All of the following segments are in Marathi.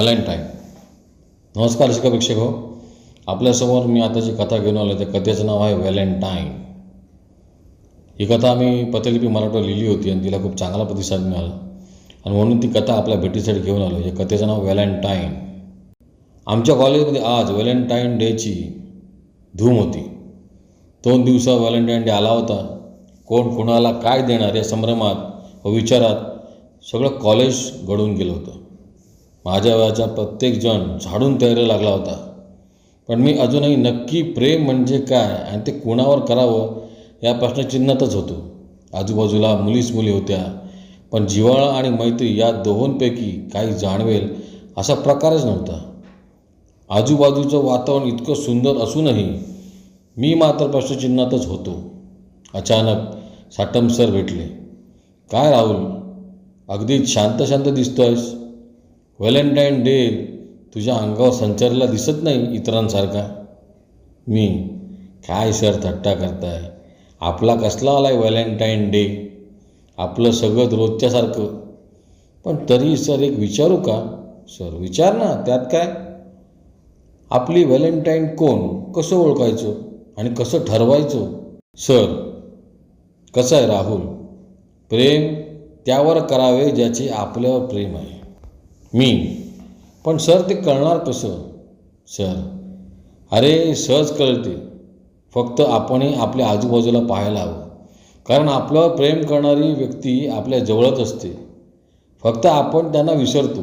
व्हॅलेंटाईन. नमस्कार शिकापेक्षक हो. आपल्यासमोर मी आता जी कथा घेऊन आलो त्या कथेचं नाव आहे व्हॅलेंटाईन. ही कथा आम्ही पतलिपी मराठीवर लिहिली होती आणि तिला खूप चांगला प्रतिसाद मिळाला. आणि म्हणून ती कथा आपल्या भेटीसाठी घेऊन आलो या कथेचं नाव व्हॅलेंटाईन. आमच्या कॉलेजमध्ये आज व्हॅलेंटाईन डेची धूम होती. दोन दिवसा व्हॅलेंटाईन डे आला होता. कोण कुणाला काय देणार या संभ्रमात व विचारात सगळं कॉलेज घडून गेलं होतं. माझ्या वयाचा प्रत्येकजण झाडून तयारी लागला होता. पण मी अजूनही नक्की प्रेम म्हणजे काय आणि ते कुणावर करावं या प्रश्नचिन्हातच होतो. आजूबाजूला मुलीच मुली होत्या. पण जिव्हाळा आणि मैत्री या दोहोंपैकी काही जाणवेल असा प्रकारच नव्हता. आजूबाजूचं वातावरण इतकं सुंदर असूनही मी मात्र प्रश्नचिन्हातच होतो. अचानक साटम सर भेटले. काय राहुल अगदी शांत शांत दिसतो आहेस व्हॅलेंटाईन डे तुझ्या अंगावर संचारला दिसत नाही इतरांसारखा. मी काय सर थट्टा करताय? आपला कसला आला आहे व्हॅलेंटाईन डे? आपलं सगळं रोजच्यासारखं. पण तरी सर एक विचारू का? सर विचार ना त्यात काय? आपली व्हॅलेंटाईन कोण? कसं ओळखायचं? आणि कसं ठरवायचं? सर कसं आहे राहुल? प्रेम त्यावर करावे ज्याचे आपल्यावर प्रेम आहे. मी पण सर ते कळणार कसं? सर अरे सहज कळते. फक्त आपणही आपल्या आजूबाजूला पाहायला हवं. कारण आपल्यावर प्रेम करणारी व्यक्ती आपल्या जवळच असते. फक्त आपण त्यांना विसरतो.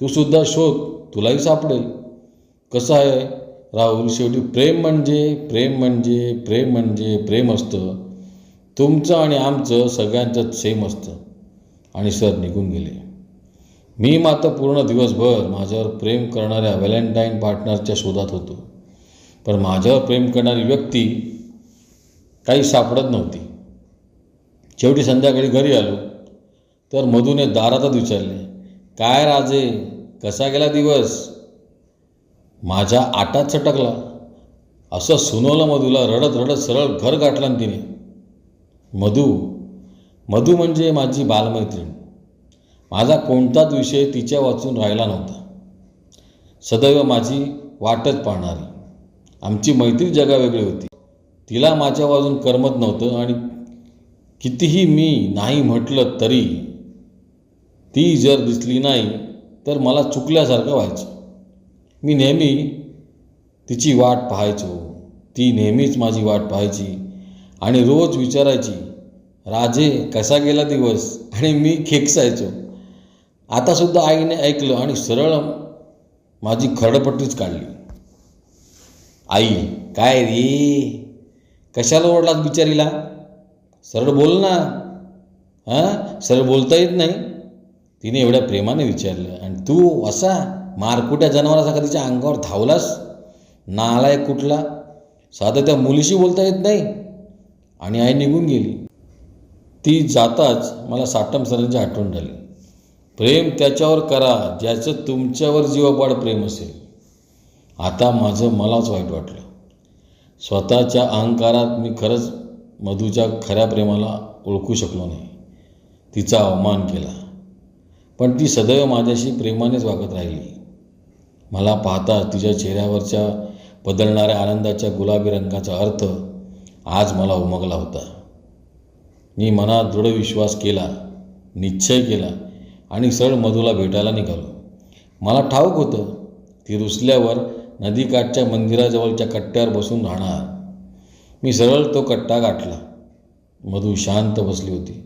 तू सुद्धा शोध तुलाही सापडेल. कसं आहे? राहुल शेवटी प्रेम म्हणजे प्रेम म्हणजे प्रेम म्हणजे प्रेम असतं. तुमचं आणि आमचं सगळ्यांचं सेम असतं. आणि सर निघून गेले. मी मात्र पूर्ण दिवसभर माझ्यावर प्रेम करणाऱ्या व्हॅलेंटाईन पार्टनरच्या शोधात होतो. पण माझ्यावर प्रेम करणारी व्यक्ती काही सापडत नव्हती. शेवटी संध्याकाळी घरी आलो तर मधूने दारातच विचारले काय राजे कसा गेला दिवस? माझ्या आटात चटकला असं सुनवलं मधूला रडत रडत सरळ घर गाठलं तिने. मधू मधू म्हणजे माझी बालमैत्रीण. माझा कोणताच विषय तिच्या वाचून राहिला नव्हता. सदैव माझी वाटच पाहणारी. आमची मैत्री जगावेगळी होती. तिला माझ्या वाजून करमत नव्हतं आणि कितीही मी नाही म्हटलं तरी ती जर दिसली नाही तर मला चुकल्यासारखं व्हायचं. मी नेहमी तिची वाट पाहायचो. ती नेहमीच माझी वाट पाहायची आणि रोज विचारायची राजे कसा गेला दिवस? आणि मी खेकसायचो. आतासुद्धा आईने ऐकलं आणि सरळ माझी खरडपट्टीच काढली. आई काय रे? कशाला ओढलात बिचारीला? सरळ बोल ना. हां? सरळ बोलता येत नाही. तिने एवढ्या प्रेमाने विचारलं आणि तू असा मारकुट्या जनावराचा तिच्या अंगावर धावलास? नालायक कुठला? साधं त्या मुलीशी बोलता येत नाही. आणि आई निघून गेली. ती जाताच मला साटम सरांची आठवण झाली. प्रेम त्याच्यावर करा ज्याचं तुमच्यावर जीवापाड प्रेम असेल. आता माझं मलाच वाईट वाटलं. स्वतःच्या अहंकारात मी खरंच मधूच्या खऱ्या प्रेमाला ओळखू शकलो नाही. तिचा अवमान केला. पण ती सदैव माझ्याशी प्रेमानेच वागत राहिली. मला पाहता तिच्या चेहऱ्यावरच्या बदलणाऱ्या आनंदाच्या गुलाबी रंगाचा अर्थ आज मला उमगला होता. मी मनात दृढ विश्वास केला निश्चय केला आणि सरळ मधूला भेटायला निघालो. मला ठाऊक होतं ती रुसल्यावर नदीकाठच्या मंदिराजवळच्या कट्ट्यावर बसून राहणार. मी सरळ तो कट्टा गाठला. मधू शांत बसली होती.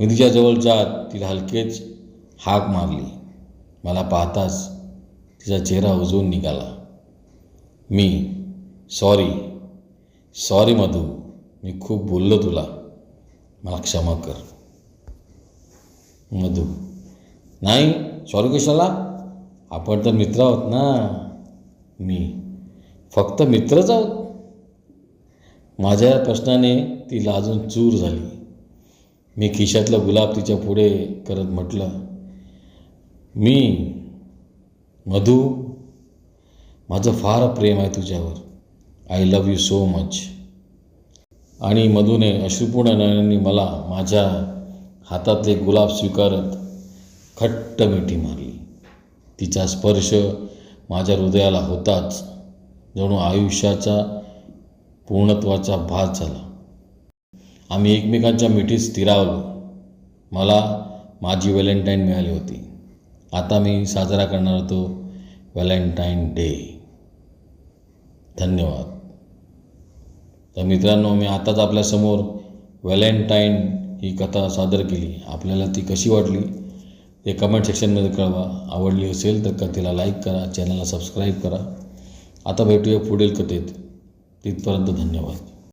मी तिच्याजवळ जात तिला हलकेच हाक मारली. मला पाहताच तिचा चेहरा उजवून निघाला. मी सॉरी सॉरी मधू मी खूप बोललो तुला. मला क्षमा कर. मधू नाही सॉरी कशाला? आपण तर मित्र आहोत ना. मी. फक्त मित्रच आहोत. माझ्या या प्रश्नाने ती लाजून चूर झाली. मी खिशातलं गुलाब तिच्या पुढे करत म्हटलं मी मधू माझं फार प्रेम आहे तुझ्यावर. I love you so much आणि मधूने अश्रुपूर्ण नयनांनी मला माझ्या हातातले गुलाब स्वीकारत खट्ट मिठी मारली. तिचा स्पर्श माझ्या हृदयाला होताच. जणू आयुष्याचा पूर्णत्वाचा भास झाला. आम्ही एकमेकांच्या मिठीत स्थिरावलो. मला माझी व्हॅलेंटाईन मिळाली होती. आता मी साजरा करणार होतो व्हॅलेंटाईन डे. धन्यवाद. तर मित्रांनो मी आताच आपल्यासमोर व्हॅलेंटाईन ही कथा सादर केली. आपल्याला ती कशी वाटली? ते कमेंट सेक्शनमध्ये कळवा. आवडली असेल तर कथेला लाईक करा चॅनलला सबस्क्राईब करा. आता भेटूया पुढील कथेत. तिथपर्यंत धन्यवाद.